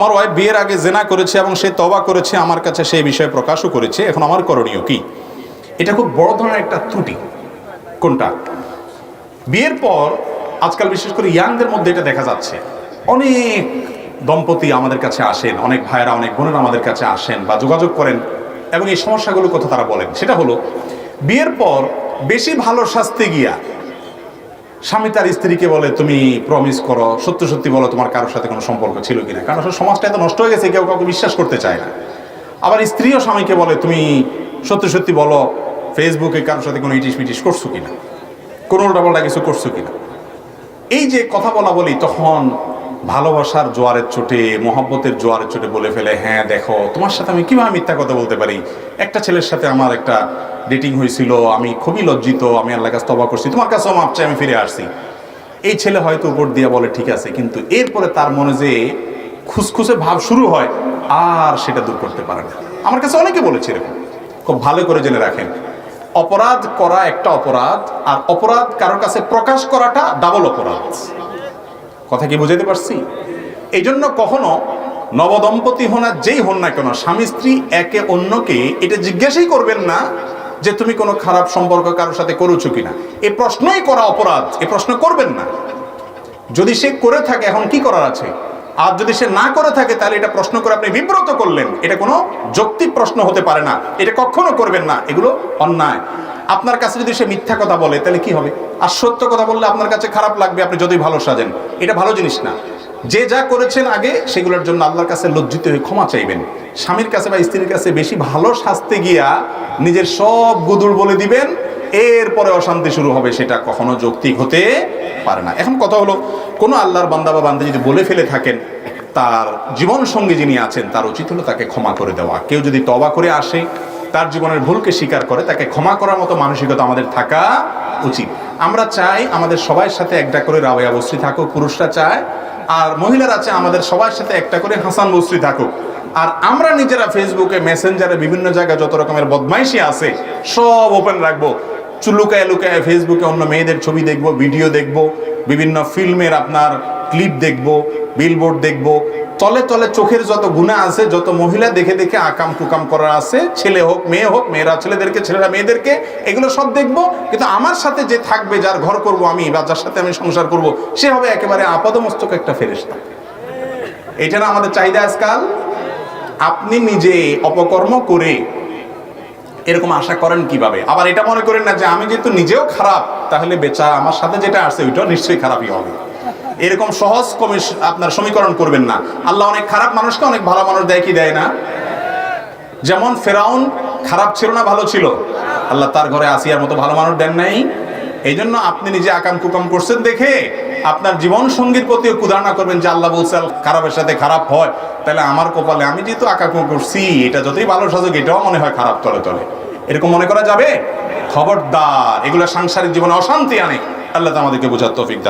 আমার ওয়াইফ বিয়ের আগে জেনা করেছে এবং সে তবা করেছে, আমার কাছে সেই বিষয়ে প্রকাশও করেছে। এখন আমার করণীয় কি? এটা খুব বড় ধরনের একটা ত্রুটি। কোনটা? বিয়ের পর আজকাল বিশেষ করে ইয়াংদের মধ্যে এটা দেখা যাচ্ছে। অনেক দম্পতি আমাদের কাছে আসেন, অনেক ভাইয়েরা, অনেক বোনেরা আমাদের কাছে আসেন বা যোগাযোগ করেন এবং এই সমস্যাগুলোর কথা তারা বলেন। সেটা হলো, বিয়ের পর বেশি ভালো শাস্তে গিয়া স্বামী তার স্ত্রীকে বলে, তুমি প্রমিস করো, সত্যি সত্যি বলো, তোমার কারোর সাথে কোনো সম্পর্ক ছিল কিনা? কারণ আসলে সমাজটা এত নষ্ট হয়ে গেছে, কেউ কাউকে বিশ্বাস করতে চায় না। আবার স্ত্রীও স্বামীকে বলে, তুমি সত্যি সত্যি বলো ফেসবুকে কারোর সাথে কোনো ইটিস পিটিস করছ কিনা? কোনো উল্টাপাল্টা কিছু করছ কিনা? এই যে কথা বলা বলি, তখন ভালোবাসার জোয়ারের চোটে, মহব্বতের জোয়ারের চোটে বলে ফেলে হ্যাঁ দেখো, তোমার সাথে আমি কীভাবে মিথ্যা কথা বলতে পারি? একটা ছেলের সাথে আমার একটা ডেটিং হয়েছিল, আমি খুবই লজ্জিত, আমি আল্লাহ কাছে তবা করছি, তোমার কাছেও মাপ চাই, আমি ফিরে আসছি। এই ছেলে হয়তো উপর দিয়ে বলে, ঠিক আছে। কিন্তু এরপরে তার মনে যে খুসখুসে ভাব শুরু হয়, আর সেটা দূর করতে পারে না। আমার কাছে অনেকে বলেছে এরকম। খুব ভালো করে জেনে রাখেন। অপরাধ করা একটা অপরাধ, আর অপরাধ কারোর কাছে প্রকাশ করাটা ডাবল অপরাধ। কথা কি বুঝাতে পারছি? এই জন্য কখনো নবদম্পতি হন আর যেই হন না কেন স্বামী স্ত্রী একে অন্যকে এটা জিজ্ঞাসাই করবেন না যে তুমি কোনো খারাপ সম্পর্ক কারোর সাথে করেছ কিনা। এ প্রশ্নই করা অপরাধ, এ প্রশ্ন করবেন না। যদি সে করে থাকে, এখন কি করার আছে? আর যদি সে না করে থাকে, তাহলে এটা প্রশ্ন করে আপনি বিব্রত করলেন। এটা কোনো যৌক্তিক প্রশ্ন হতে পারে না। এটা কখনো করবেন না। এগুলো অন্যায়। আপনার কাছে যদি সে মিথ্যা কথা বলে, তাহলে কি হবে? আর সত্য কথা বললে আপনার কাছে খারাপ লাগবে, আপনি যদি ভালো সাজেন। এটা ভালো জিনিস না। যে যা করেছেন আগে, সেগুলোর জন্য আল্লাহর কাছে লজ্জিত হয়ে ক্ষমা চাইবেন। স্বামীর কাছে বা স্ত্রীর কাছে বেশি ভালো সাজতে গিয়া নিজের সব গুদুর বলে দিবেন, এরপরে অশান্তি শুরু হবে, সেটা কখনো যৌক্তিক হতে পারে না। এখন কথা হলো, কোনো আল্লাহর বান্দা বা বান্দা যদি বলে ফেলে থাকেন, তার জীবন সঙ্গী যিনি আছেন, তার উচিত হলো তাকে ক্ষমা করে দেওয়া। কেউ যদি তবা করে আসে, তার জীবনের ভুলকে স্বীকার করে, তাকে ক্ষমা করার মতো মানসিকতা আমাদের থাকা উচিত। আমরা চাই আমাদের সবার সাথে একটা করে বস্তি থাকুক, পুরুষরা চায় আর মহিলারা আছে আমাদের সবার সাথে একটা করে হাসান বস্তি থাকুক। আর আমরা নিজেরা ফেসবুকে মেসেঞ্জারে বিভিন্ন জায়গায় যত রকমের বদমাইশি আছে, সব ওপেন রাখব। চুলুকায় লুকায় ফেসবুকে অন্য মেয়েদের ছবি দেখব ভিডিও দেখব, বিভিন্ন ফিল্মের আপনার ক্লিপ দেখব বিলবোর্ড দেখব তলে তলে চোখের যত গুণা আছে, যত মহিলা দেখে দেখে আকাম কুকাম করা আছে, ছেলে হোক, মেয়ে হোক, মেয়েরা, ছেলেদেরকে, ছেলেরা, মেয়েদেরকে, এগুলো সব দেখব। কিন্তু আমার সাথে যে থাকবে, যার ঘর করব আমি বা যার সাথে আমি সংসার করব, সে হবে একেবারে আপাদমস্তক একটা ফেরেশতা। এটা না আমাদের চাহিদা আজকাল? আপনি নিজে অপকর্ম করে এরকম আশা করেন কীভাবে? আবার এটা মনে করেন না যে আমি যেহেতু নিজেও খারাপ, তাহলে বেচা আমার সাথে যেটা আসছে ওইটাও নিশ্চয়ই খারাপই হবে। এরকম সহজ কমিশ আপনার সমীকরণ করবেন না। আল্লাহ অনেক খারাপ মানুষকে অনেক ভালো মানুষ দেয় কি দেয় না? যেমন ফেরাউন খারাপ ছিল না, ভালো ছিল। আল্লাহ তার ঘরে আসিয়ার মতো ভালো মানুষ দেন নাই। এই জন্য আপনি নিজে আকাম কুকাম করছেন দেখে আপনার জীবন সঙ্গীর প্রতিও কুদারণা করবেন যে আল্লাহ বলছে, খারাপের সাথে খারাপ হয়। তাহলে আমার কপালে আমি যেহেতু আকাম করছি, এটা যতই ভালো সাজুক, এটাও মনে হয় খারাপ তলে তলে। এরকম মনে করা যাবে? খবরদার, এগুলো সাংসারিক জীবনে অশান্তি আনে। আল্লাহ আমাদেরকে বোঝার তৌফিক দান।